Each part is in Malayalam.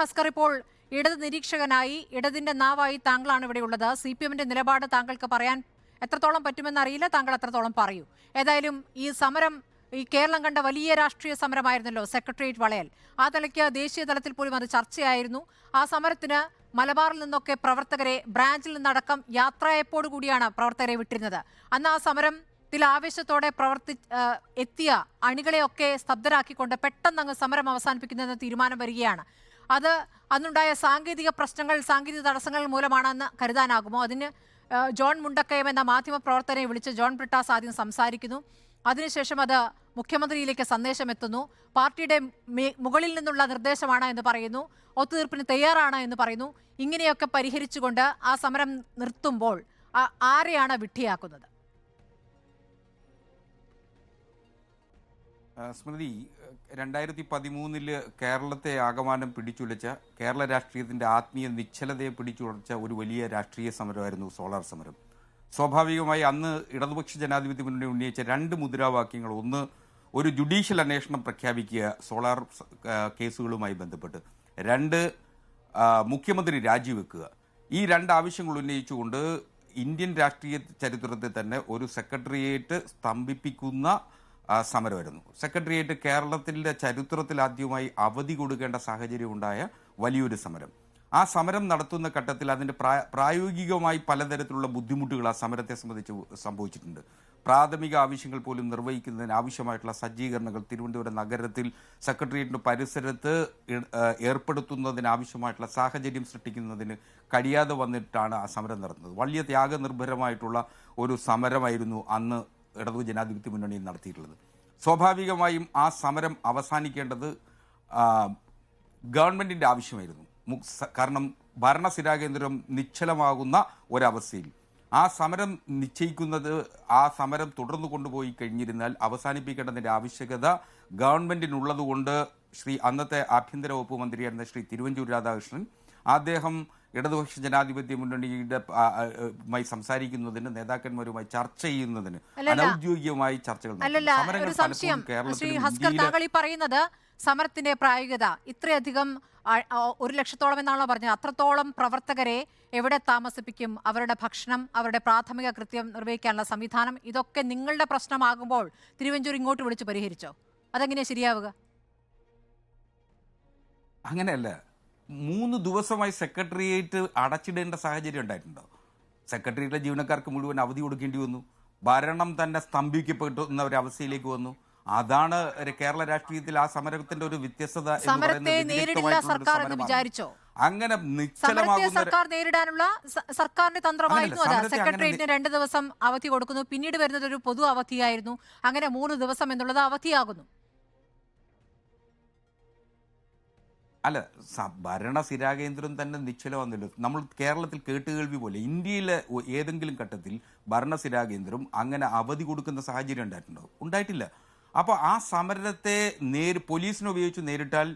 ഹസ്കർ ഇപ്പോൾ ഇടത് നിരീക്ഷകനായി ഇടതിന്റെ നാവായി താങ്കളാണ് ഇവിടെ ഉള്ളത്. സി പി എമ്മിന്റെ നിലപാട് താങ്കൾക്ക് പറയാൻ എത്രത്തോളം പറ്റുമെന്ന് അറിയില്ല. താങ്കൾ എത്രത്തോളം പറയൂ. ഏതായാലും ഈ സമരം ഈ കേരളം കണ്ട വലിയ രാഷ്ട്രീയ സമരമായിരുന്നല്ലോ സെക്രട്ടേറിയറ്റ് വളയൽ. ആ തലയ്ക്ക് ദേശീയ തലത്തിൽ പോലും അത് ചർച്ചയായിരുന്നു. ആ സമരത്തിന് മലബാറിൽ നിന്നൊക്കെ പ്രവർത്തകരെ ബ്രാഞ്ചിൽ നിന്നടക്കം യാത്രയപ്പോടു കൂടിയാണ് പ്രവർത്തകരെ വിട്ടിരുന്നത്. അന്ന് ആ സമരം ത്തിൽ ആവേശത്തോടെ പ്രവർത്തി എത്തിയ അണികളെയൊക്കെ സ്തബ്ധരാക്കിക്കൊണ്ട് പെട്ടെന്ന് അങ്ങ് സമരം അവസാനിപ്പിക്കുന്നതിന് തീരുമാനം വരികയാണ്. അത് അന്നുണ്ടായ സാങ്കേതിക പ്രശ്നങ്ങൾ സാങ്കേതിക തടസ്സങ്ങൾ മൂലമാണെന്ന് കരുതാനാകുമോ? അതിന് ജോൺ മുണ്ടക്കയം എന്ന മാധ്യമ പ്രവർത്തകനെ വിളിച്ച് ജോൺ ബ്രിട്ടാസ് ആദ്യം സംസാരിക്കുന്നു. അതിനുശേഷം അത് മുഖ്യമന്ത്രിയിലേക്ക് സന്ദേശം എത്തുന്നു പാർട്ടിയുടെ മുകളിൽ നിന്നുള്ള നിർദ്ദേശമാണ് എന്ന് പറയുന്നു. ഒത്തുതീർപ്പിന് തയ്യാറാണ് എന്ന് പറയുന്നു. ഇങ്ങനെയൊക്കെ പരിഹരിച്ചുകൊണ്ട് ആ സമരം നിർത്തുമ്പോൾ ആരെയാണ് വിഡ്ഢിയാക്കുന്നത്? സ്മൃതി രണ്ടായിരത്തി പതിമൂന്നിൽ കേരളത്തെ ആകമാനം പിടിച്ചുലച്ച കേരള രാഷ്ട്രീയത്തിന്റെ ആത്മീയ നിശ്ചലതയെ പിടിച്ചുടച്ച ഒരു വലിയ രാഷ്ട്രീയ സമരമായിരുന്നു സോളാർ സമരം. സ്വാഭാവികമായി അന്ന് ഇടതുപക്ഷ ജനാധിപത്യ മുന്നണി ഉന്നയിച്ച രണ്ട് മുദ്രാവാക്യങ്ങൾ. ഒന്ന് ഒരു ജുഡീഷ്യൽ അന്വേഷണം പ്രഖ്യാപിക്കുക സോളാർ കേസുകളുമായി ബന്ധപ്പെട്ട്. രണ്ട് മുഖ്യമന്ത്രി രാജിവെക്കുക. ഈ രണ്ട് ആവശ്യങ്ങൾ ഉന്നയിച്ചുകൊണ്ട് ഇന്ത്യൻ രാഷ്ട്രീയ ചരിത്രത്തിൽ തന്നെ ഒരു സെക്രട്ടേറിയറ്റ് സ്തംഭിപ്പിക്കുന്ന സമരമായിരുന്നു സെക്രട്ടേറിയറ്റ് കേരളത്തിന്റെ ചരിത്രത്തിൽ ആദ്യമായി അവധി കൊടുക്കേണ്ട സാഹചര്യം ഉണ്ടായ വലിയൊരു സമരം. ആ സമരം നടത്തുന്ന ഘട്ടത്തിൽ അതിന്റെ പ്രായോഗികമായി പലതരത്തിലുള്ള ബുദ്ധിമുട്ടുകൾ ആ സമരത്തെ സംബന്ധിച്ച് സംഭവിച്ചിട്ടുണ്ട്. പ്രാഥമിക ആവശ്യങ്ങൾ പോലും നിർവഹിക്കുന്നതിന് ആവശ്യമായിട്ടുള്ള സജ്ജീകരണങ്ങൾ തിരുവനന്തപുരം നഗരത്തിൽ സെക്രട്ടേറിയറ്റിന്റെ പരിസരത്ത് ഇ- ആ, ഏർപ്പെടുത്തുന്നതിന് ആവശ്യമായിട്ടുള്ള സാഹചര്യം സൃഷ്ടിക്കുന്നതിന് കഴിയാതെ വന്നിട്ടാണ് ആ സമരം നടത്തുന്നത് വലിയ ത്യാഗനിർഭരമായിട്ടുള്ള ഒരു സമരമായിരുന്നു അന്ന് ഇടതു ജനാധിപത്യ മുന്നണിയിൽ നടത്തിയിട്ടുള്ളത്. സ്വാഭാവികമായും ആ സമരം അവസാനിക്കേണ്ടത് ഗവൺമെന്റിന്റെ ആവശ്യമായിരുന്നു. കാരണം ഭരണസ്ഥിരാകേന്ദ്രം നിശ്ചലമാകുന്ന ഒരവസ്ഥയിൽ. ആ സമരം നിശ്ചയിക്കുന്നത് ആ സമരം തുടർന്നു കൊണ്ടുപോയി കഴിഞ്ഞിരുന്നാൽ അവസാനിപ്പിക്കേണ്ടതിന്റെ ആവശ്യകത ഗവൺമെന്റിനുള്ളതുകൊണ്ട് ശ്രീ അന്നത്തെ ആഭ്യന്തര വകുപ്പ് മന്ത്രിയായിരുന്ന ശ്രീ തിരുവഞ്ചൂർ രാധാകൃഷ്ണൻ അദ്ദേഹം ഇടതുപക്ഷ ജനാധിപത്യ മുന്നണിയുടെ ആ, ആ, മായി സംസാരിക്കുന്നതിന് നേതാക്കന്മാരുമായി ചർച്ച ചെയ്യുന്നതിന്. അനൌദ്യോഗികമായി ചർച്ചകൾ താങ്കൾ ഈ പറയുന്നത് സമരത്തിന്റെ പ്രായോഗികത. ഇത്രയധികം ഒരു ലക്ഷത്തോളം എന്നാണല്ലോ പറഞ്ഞത്. അത്രത്തോളം പ്രവർത്തകരെ എവിടെ താമസിപ്പിക്കും? അവരുടെ ഭക്ഷണം അവരുടെ പ്രാഥമിക കൃത്യം നിർവഹിക്കാനുള്ള സംവിധാനം ഇതൊക്കെ നിങ്ങളുടെ പ്രശ്നമാകുമ്പോൾ തിരുവഞ്ചൂർ ഇങ്ങോട്ട് വിളിച്ച് പരിഹരിച്ചോ? അതെങ്ങനെയാ ശരിയാവുക? അങ്ങനെയല്ല. മൂന്ന് ദിവസമായി സെക്രട്ടേറിയറ്റ് അടച്ചിടേണ്ട സാഹചര്യം ഉണ്ടായിട്ടുണ്ടോ? സെക്രട്ടേറിയറ്റിലെ ജീവനക്കാർക്ക് മുഴുവൻ അവധി കൊടുക്കേണ്ടി വന്നു. ഭരണം തന്നെ സ്തംഭിക്കപ്പെടുന്ന ഒരു അവസ്ഥയിലേക്ക് വന്നു. അതാണ് കേരള രാഷ്ട്രീയത്തിൽ ആ സമരത്തിന്റെ ഒരു വ്യത്യസ്തത സമരത്തെ നേരിടില്ല സർക്കാർ എന്ന്. വിചാരിച്ചോ? അങ്ങനെ സർക്കാർ നേരിടാനുള്ള സർക്കാരിന്റെ തന്ത്രമായിരുന്നു അത്. സെക്രട്ടേറിയറ്റിന് രണ്ട് ദിവസം അവധി കൊടുക്കുന്നു. പിന്നീട് വരുന്നത് ഒരു പൊതു അവധിയായിരുന്നു. അങ്ങനെ മൂന്ന് ദിവസം എന്നുള്ളത് അവധിയാകുന്നു. അല്ല ഭരണ സ്ഥിരാകേന്ദ്രം തന്നെ നിശ്ചലമാകുന്നില്ല നമ്മൾ കേരളത്തിൽ കേട്ടുകേൾവി പോലെ ഇന്ത്യയിലെ ഏതെങ്കിലും ഘട്ടത്തിൽ ഭരണ സ്ഥിരാകേന്ദ്രം അങ്ങനെ അവധി കൊടുക്കുന്ന സാഹചര്യം ഉണ്ടായിട്ടുണ്ടോ? ഉണ്ടായിട്ടില്ല. അപ്പോൾ ആ സമരത്തെ നേർ പോലീസിനെ ഉപയോഗിച്ച് നേരിട്ടാൽ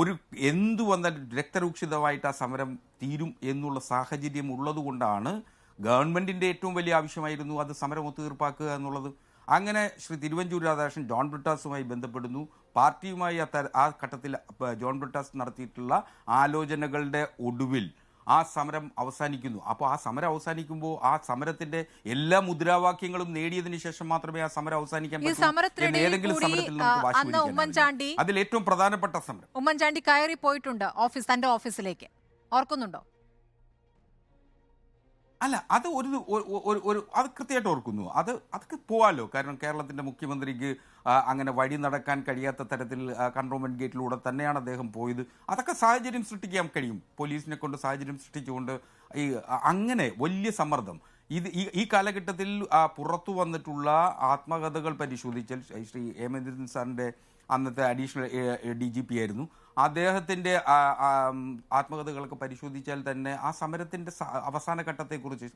ഒരു എന്തു വന്നാൽ രക്തരൂക്ഷിതമായിട്ട് ആ സമരം തീരും എന്നുള്ള സാഹചര്യം ഉള്ളതുകൊണ്ടാണ് ഗവൺമെന്റിന്റെ ഏറ്റവും വലിയ ആവശ്യമായിരുന്നു അത് സമരം ഒത്തുതീർപ്പാക്കുക എന്നുള്ളത്. അങ്ങനെ ശ്രീ തിരുവഞ്ചൂർ രാധാകൃഷ്ണൻ ജോൺ ബ്രിട്ടാസുമായി ബന്ധപ്പെടുന്നു. പാർട്ടിയുമായി ആ ഘട്ടത്തിൽ ജോൺ ബ്രിട്ടാസ് നടത്തിയിട്ടുള്ള ആലോചനകളുടെ ഒടുവിൽ ആ സമരം അവസാനിക്കുന്നു. അപ്പോൾ ആ സമരം അവസാനിക്കുമ്പോൾ ആ സമരത്തിന്റെ എല്ലാ മുദ്രാവാക്യങ്ങളും നേടിയതിനു ശേഷം മാത്രമേ ആ സമരം അവസാനിക്കാൻ ഏതെങ്കിലും സമരത്തിൽ നമുക്ക് ആ, വാശി ഉമ്മൻചാണ്ടി അതിൽ ഏറ്റവും പ്രധാനപ്പെട്ട സമരം. ഉമ്മൻചാണ്ടി കയറി പോയിട്ടുണ്ട് ഓഫീസ് തന്റെ ഓഫീസിലേക്ക്. ഓർക്കുന്നുണ്ടോ? അല്ല അത് ഒരു ഒരു- അത് കൃത്യമായിട്ട് ഓർക്കുന്നു. അത് അതൊക്കെ പോവാലോ? കാരണം കേരളത്തിന്റെ മുഖ്യമന്ത്രിക്ക് അങ്ങനെ വഴി നടക്കാൻ കഴിയാത്ത തരത്തിൽ കൺട്രോൾമെന്റ് ഗേറ്റിലൂടെ തന്നെയാണ് അദ്ദേഹം പോയത്. അതൊക്കെ സാഹചര്യം സൃഷ്ടിക്കാൻ കഴിയും. പോലീസിനെ കൊണ്ട് സാഹചര്യം സൃഷ്ടിച്ചുകൊണ്ട് ഈ അങ്ങനെ വലിയ സമ്മർദ്ദം. ഇത് ഈ ഈ കാലഘട്ടത്തിൽ പുറത്തു വന്നിട്ടുള്ള ആത്മകഥകൾ പരിശോധിച്ചാൽ ശ്രീ ഹേമേന്ദ്രൻ സാറിന്റെ അന്നത്തെ അഡീഷണൽ ഡി ജി പി ആയിരുന്നു. ആ, ആത്മകഥകളൊക്കെ പരിശോധിച്ചാൽ തന്നെ ആ സമരത്തിന്റെ അവസാന ഘട്ടത്തെക്കുറിച്ച്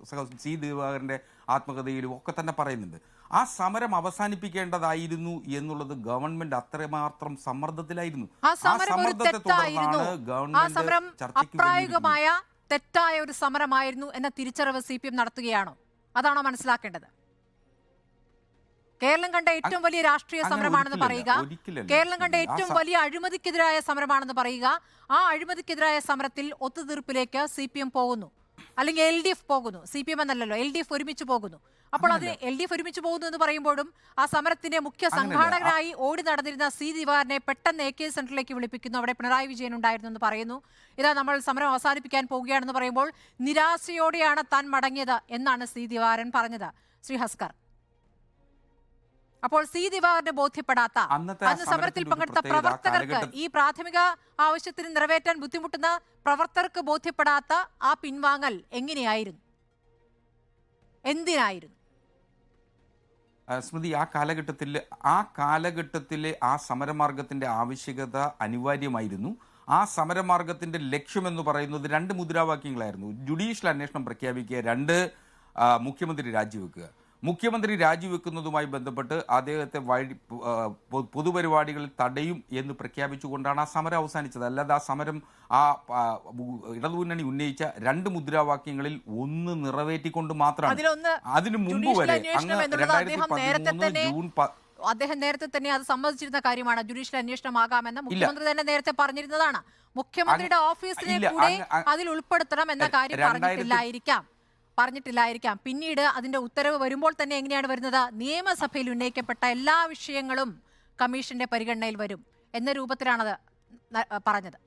സി ദിവാകരന്റെ ആത്മകഥയിലും ഒക്കെ തന്നെ പറയുന്നുണ്ട്. ആ സമരം അവസാനിപ്പിക്കേണ്ടതായിരുന്നു എന്നുള്ളത് ഗവൺമെന്റ് അത്രമാത്രം സമ്മർദ്ദത്തിലായിരുന്നു. ആ സമ്മർദ്ദത്തെ തുടർന്നാണ് ഗവൺമെന്റ് ചർച്ചയ്ക്ക് തെറ്റായ ഒരു സമരമായിരുന്നു എന്ന തിരിച്ചറിവ് സി പി എം നടത്തുകയാണോ? അതാണോ മനസ്സിലാക്കേണ്ടത്? കേരളം കണ്ട ഏറ്റവും വലിയ രാഷ്ട്രീയ സമരമാണെന്ന് പറയുക. കേരളം കണ്ട ഏറ്റവും വലിയ അഴിമതിക്കെതിരായ സമരമാണെന്ന് പറയുക. ആ അഴിമതിക്കെതിരായ സമരത്തിൽ ഒത്തുതീർപ്പിലേക്ക് സി പി എം പോകുന്നു. അല്ലെങ്കിൽ എൽ ഡി എഫ് പോകുന്നു. സി പി എം എന്നല്ലല്ലോ എൽ ഡി എഫ് ഒരുമിച്ച് പോകുന്നു. അപ്പോൾ അതിന് എൽ ഡി എഫ് ഒരുമിച്ച് പോകുന്നു എന്ന് പറയുമ്പോഴും ആ സമരത്തിന്റെ മുഖ്യ. സംഘാടകരായി ഓടി നടന്നിരുന്ന സി ദിവാറിനെ പെട്ടെന്ന് എ കെ സെന്ററിലേക്ക് വിളിപ്പിക്കുന്നു. അവിടെ പിണറായി വിജയൻ ഉണ്ടായിരുന്നു എന്ന് പറയുന്നു. ഇതാ നമ്മൾ സമരം അവസാനിപ്പിക്കാൻ പോവുകയാണെന്ന് പറയുമ്പോൾ നിരാശയോടെയാണ് താൻ മടങ്ങിയത് എന്നാണ് സി ദിവാരൻ പറഞ്ഞത്. ശ്രീ ഹസ്കർ. അപ്പോൾ സി ദിവാറിന് ബോധ്യപ്പെടാത്ത അന്ന് സമരത്തിൽ പങ്കെടുത്ത പ്രവർത്തകർക്ക് ഈ പ്രാഥമിക ആവശ്യത്തിന് നിറവേറ്റാൻ ബുദ്ധിമുട്ടുന്ന പ്രവർത്തകർക്ക് ബോധ്യപ്പെടാത്ത ആ പിൻവാങ്ങൽ എങ്ങനെയായിരുന്നു? എന്തിനായിരുന്നു? സ്മൃതി ആ കാലഘട്ടത്തിൽ ആ കാലഘട്ടത്തിലെ ആ സമരമാർഗത്തിന്റെ ആവശ്യകത അനിവാര്യമായിരുന്നു. ആ സമരമാർഗത്തിന്റെ ലക്ഷ്യമെന്ന് പറയുന്നത് രണ്ട് മുദ്രാവാക്യങ്ങളായിരുന്നു. ജുഡീഷ്യൽ അന്വേഷണം പ്രഖ്യാപിക്കുക രണ്ട് മുഖ്യമന്ത്രി രാജിവെക്കുക. മുഖ്യമന്ത്രി രാജിവെക്കുന്നതുമായി ബന്ധപ്പെട്ട് അദ്ദേഹത്തെ വഴി പൊതുപരിപാടികളിൽ തടയും എന്ന് പ്രഖ്യാപിച്ചുകൊണ്ടാണ് ആ സമരം അവസാനിച്ചത്. അല്ലാതെ ആ സമരം ആ ഇടതുമുന്നണി ഉന്നയിച്ച രണ്ട് മുദ്രാവാക്യങ്ങളിൽ ഒന്ന് നിറവേറ്റിക്കൊണ്ട് മാത്രമാണ്. അതിനു മുമ്പ് വരെ അങ്ങ് രണ്ടായിരത്തി പതിമൂന്ന് ജൂൺ അദ്ദേഹം നേരത്തെ തന്നെ അത് സമ്മതിച്ചിരുന്ന കാര്യമാണ്. ജുഡീഷ്യൽ അന്വേഷണമാകാമെന്ന് മുഖ്യമന്ത്രി തന്നെ നേരത്തെ പറഞ്ഞിരുന്നതാണ്. മുഖ്യമന്ത്രിയുടെ ഓഫീസിനെ കൂടെ അതിൽ ഉൾപ്പെടുത്തണം എന്ന കാര്യം പറഞ്ഞിട്ടില്ലായിരിക്കാം. പറഞ്ഞിട്ടില്ലായിരിക്കാം. പിന്നീട് അതിന്റെ ഉത്തരവ് വരുമ്പോൾ തന്നെ എങ്ങനെയാണ് വരുന്നത്? നിയമസഭയിൽ ഉന്നയിക്കപ്പെട്ട എല്ലാ വിഷയങ്ങളും കമ്മീഷന്റെ പരിഗണനയിൽ വരും എന്ന രൂപത്തിലാണത് പറഞ്ഞത്.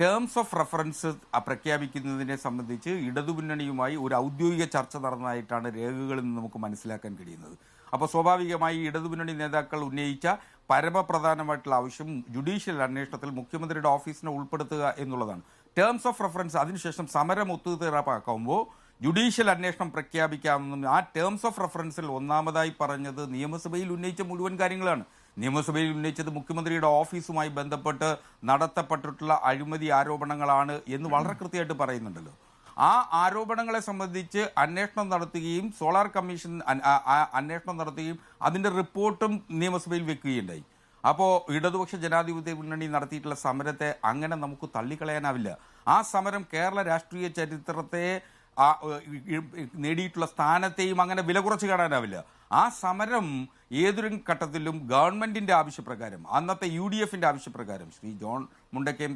ടേംസ് ഓഫ് റെഫറൻസ് പ്രഖ്യാപിക്കുന്നതിനെ സംബന്ധിച്ച് ഇടതുമുന്നണിയുമായി ഒരു ഔദ്യോഗിക ചർച്ച നടന്നതായിട്ടാണ് രേഖകളിൽ നിന്ന് നമുക്ക് മനസ്സിലാക്കാൻ കഴിയുന്നത്. അപ്പോൾ സ്വാഭാവികമായി ഇടതുമുന്നണി നേതാക്കൾ ഉന്നയിച്ച പരമപ്രധാനമായിട്ടുള്ള ആവശ്യം ജുഡീഷ്യൽ അന്വേഷണത്തിൽ മുഖ്യമന്ത്രിയുടെ ഓഫീസിനെ ഉൾപ്പെടുത്തുക എന്നുള്ളതാണ്. ടേംസ് ഓഫ് റെഫറൻസ് അതിനുശേഷം സമരം ഒത്തുതീർപ്പാക്കുമ്പോൾ ജുഡീഷ്യൽ അന്വേഷണം പ്രഖ്യാപിക്കാമെന്നും ആ ടേംസ് ഓഫ് റെഫറൻസിൽ ഒന്നാമതായി പറഞ്ഞത് നിയമസഭയിൽ ഉന്നയിച്ച മുഴുവൻ കാര്യങ്ങളാണ്. നിയമസഭയിൽ ഉന്നയിച്ചത് മുഖ്യമന്ത്രിയുടെ ഓഫീസുമായി ബന്ധപ്പെട്ട് നടത്തപ്പെട്ടിട്ടുള്ള അഴിമതി ആരോപണങ്ങളാണ് എന്ന് വളരെ കൃത്യമായിട്ട് പറയുന്നുണ്ടല്ലോ. ആ ആരോപണങ്ങളെ സംബന്ധിച്ച് അന്വേഷണം നടത്തുകയും സോളാർ കമ്മീഷൻ അന്വേഷണം നടത്തുകയും അതിന്റെ റിപ്പോർട്ടും നിയമസഭയിൽ വെക്കുകയുണ്ടായി. അപ്പോൾ ഇടതുപക്ഷ ജനാധിപത്യ മുന്നണി നടത്തിയിട്ടുള്ള സമരത്തെ അങ്ങനെ നമുക്ക് തള്ളിക്കളയാനാവില്ല. ആ സമരം കേരള രാഷ്ട്രീയ ചരിത്രത്തെ നേടിയിട്ടുള്ള സ്ഥാനത്തെയും അങ്ങനെ വില കുറച്ച് കാണാനാവില്ല. ആ സമരം ഏതൊരു ഘട്ടത്തിലും ഗവൺമെന്റിന്റെ ആവശ്യപ്രകാരം അന്നത്തെ യു ഡി എഫിന്റെ ആവശ്യപ്രകാരം ശ്രീ ജോൺ മുണ്ടക്കയും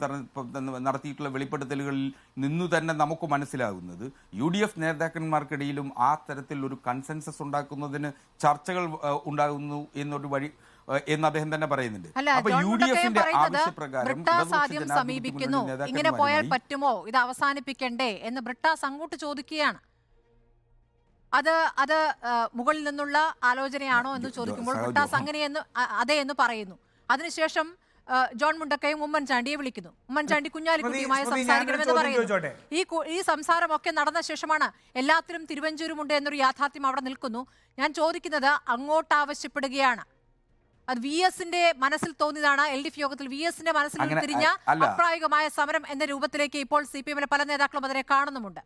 നടത്തിയിട്ടുള്ള വെളിപ്പെടുത്തലുകളിൽ നിന്നു തന്നെ നമുക്ക് മനസ്സിലാകുന്നത് യു ഡി എഫ് നേതാക്കന്മാർക്കിടയിലും ആ തരത്തിൽ ഒരു കൺസെൻസസ് ഉണ്ടാക്കുന്നതിന് ചർച്ചകൾ ഉണ്ടാകുന്നു എന്നൊരു വഴി എന്ന് അദ്ദേഹം തന്നെ പറയുന്നുണ്ട്. അല്ല അപ്പൊ യു ഡി എഫിന്റെ ആവശ്യപ്രകാരം സമീപിക്കുന്നു. ഇങ്ങനെ പോയാൽ പറ്റുമോ? ഇത് അവസാനിപ്പിക്കണ്ടേ എന്ന് ബ്രിട്ടാസ് അങ്ങോട്ട് ചോദിക്കുകയാണ്. അത് അത് മുകളിൽ നിന്നുള്ള ആലോചനയാണോ എന്ന് ചോദിക്കുമ്പോൾ ബ്രിട്ടാസ് അങ്ങനെയെന്ന് അതെ എന്ന് പറയുന്നു. അതിനുശേഷം ജോൺ മുണ്ടക്കയും ഉമ്മൻചാണ്ടിയെ വിളിക്കുന്നു. ഉമ്മൻചാണ്ടി കുഞ്ഞാലിക്കുട്ടിയുമായി സംസാരിക്കണമെന്ന് പറയുന്നു. ഈ ഈ സംസാരമൊക്കെ നടന്ന ശേഷമാണ് എല്ലാത്തിനും തിരുവഞ്ചൂരുമുണ്ട് എന്നൊരു യാഥാർത്ഥ്യം അവിടെ നിൽക്കുന്നു. ഞാൻ ചോദിക്കുന്നത് അങ്ങോട്ട് ആവശ്യപ്പെടുകയാണ്. അത് വി എസിന്റെ മനസ്സിൽ തോന്നിയതാണ്. എൽ ഡി എഫ് യോഗത്തിൽ വി എസിന്റെ മനസ്സിൽ തിരിഞ്ഞ ഉരുത്തിരിഞ്ഞ അപ്രായോഗികമായ സമരം എന്ന രൂപത്തിലേക്ക് ഇപ്പോൾ സി പി എമ്മിലെ പല നേതാക്കളും അതിനെ കാണുന്നുമുണ്ട്.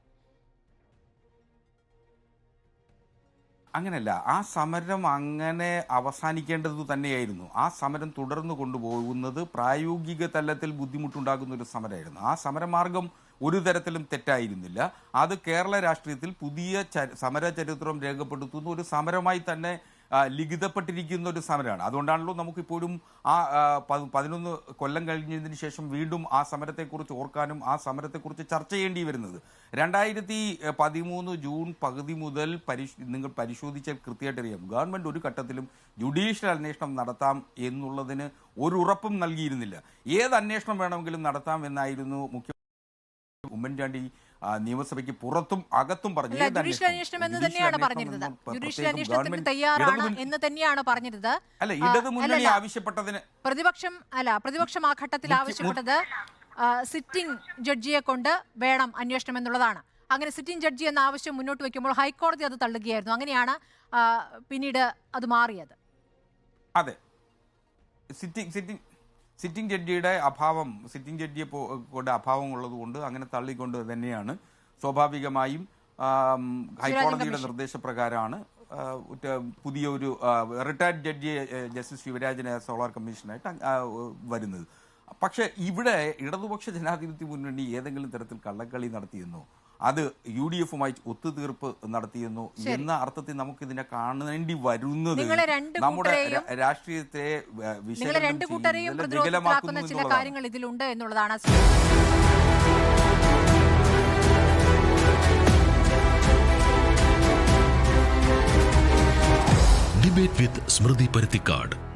അങ്ങനെയല്ല ആ സമരം അങ്ങനെ അവസാനിക്കേണ്ടത് തന്നെയായിരുന്നു. ആ സമരം തുടർന്ന് കൊണ്ടുപോകുന്നത് പ്രായോഗിക തലത്തിൽ ബുദ്ധിമുട്ടുണ്ടാകുന്ന ഒരു സമരമായിരുന്നു. ആ സമരമാർഗം ഒരു തരത്തിലും തെറ്റായിരുന്നില്ല. അത് കേരള രാഷ്ട്രീയത്തിൽ പുതിയ സമര ചരിത്രം രേഖപ്പെടുത്തുന്ന ഒരു സമരമായി തന്നെ ലിഖിതപ്പെട്ടിരിക്കുന്ന ഒരു സമരമാണ്. അതുകൊണ്ടാണല്ലോ നമുക്കിപ്പോഴും ആ പതിനൊന്ന് കൊല്ലം കഴിഞ്ഞതിന് ശേഷം വീണ്ടും ആ സമരത്തെക്കുറിച്ച് ഓർക്കാനും ആ സമരത്തെക്കുറിച്ച് ചർച്ച ചെയ്യേണ്ടി വരുന്നത്. രണ്ടായിരത്തി പതിമൂന്ന് ജൂൺ പകുതി മുതൽ നിങ്ങൾ പരിശോധിച്ചാൽ കൃത്യമായിട്ട് അറിയാം. ഗവൺമെന്റ് ഒരു ഘട്ടത്തിലും ജുഡീഷ്യൽ അന്വേഷണം നടത്താം എന്നുള്ളതിന് ഒരു ഉറപ്പും നൽകിയിരുന്നില്ല. ഏത് അന്വേഷണം വേണമെങ്കിലും നടത്താം എന്നായിരുന്നു മുഖ്യ ഉമ്മൻചാണ്ടി നിയമസഭയ്ക്ക് പുറത്തും അകത്തും പറഞ്ഞു. ജുഡീഷ്യൽ അന്വേഷണം? എന്ന് തന്നെയാണ് പറഞ്ഞിരുന്നത്. ജുഡീഷ്യൽ അന്വേഷണത്തിന് തയ്യാറാണ് എന്ന് തന്നെയാണ് പറഞ്ഞിരുന്നത്. അല്ല ഇടതു മുന്നണി. ആവശ്യപ്പെട്ടതിന് പ്രതിപക്ഷം അല്ല പ്രതിപക്ഷം ആ ഘട്ടത്തിൽ ആവശ്യപ്പെട്ടത് സിറ്റിംഗ് ജഡ്ജിയെ കൊണ്ട് വേണം അന്വേഷണം എന്നുള്ളതാണ്. അങ്ങനെ സിറ്റിംഗ് ജഡ്ജി എന്ന ആവശ്യം മുന്നോട്ട് വെക്കുമ്പോൾ ഹൈക്കോടതി അത് തള്ളുകയായിരുന്നു. അങ്ങനെയാണ് പിന്നീട് അത് മാറിയത്. അതെ. സിറ്റിംഗ് സിറ്റിംഗ് സിറ്റിംഗ് ജഡ്ജിയുടെ അഭാവം സിറ്റിംഗ് ജഡ്ജിയെ കൊണ്ട് അഭാവം ഉള്ളതുകൊണ്ട് അങ്ങനെ തള്ളിക്കൊണ്ട് തന്നെയാണ്. സ്വാഭാവികമായും ഹൈക്കോടതിയുടെ നിർദ്ദേശപ്രകാരമാണ് പുതിയ ഒരു റിട്ടയർഡ് ജഡ്ജി ജസ്റ്റിസ് ശിവരാജനെ സോളാർ കമ്മീഷനായിട്ട് വരുന്നത്. പക്ഷേ ഇവിടെ ഇടതുപക്ഷ ജനാധിപത്യ മുന്നണി ഏതെങ്കിലും തരത്തിൽ കള്ളക്കളി നടത്തിയെന്നോ അത് യു ഡി എഫുമായി ഒത്തുതീർപ്പ് നടത്തിയെന്നു എന്ന അർത്ഥത്തിൽ നമുക്ക് ഇതിനെ കാണേണ്ടി വരുന്നത് നമ്മുടെ രാഷ്ട്രീയത്തെ വിശകലനം ചില കാര്യങ്ങൾ ഇതിലുണ്ട് എന്നുള്ളതാണ് ഡിബേറ്റ് വിത്ത് സ്മൃതി പരുത്തിക്കാട്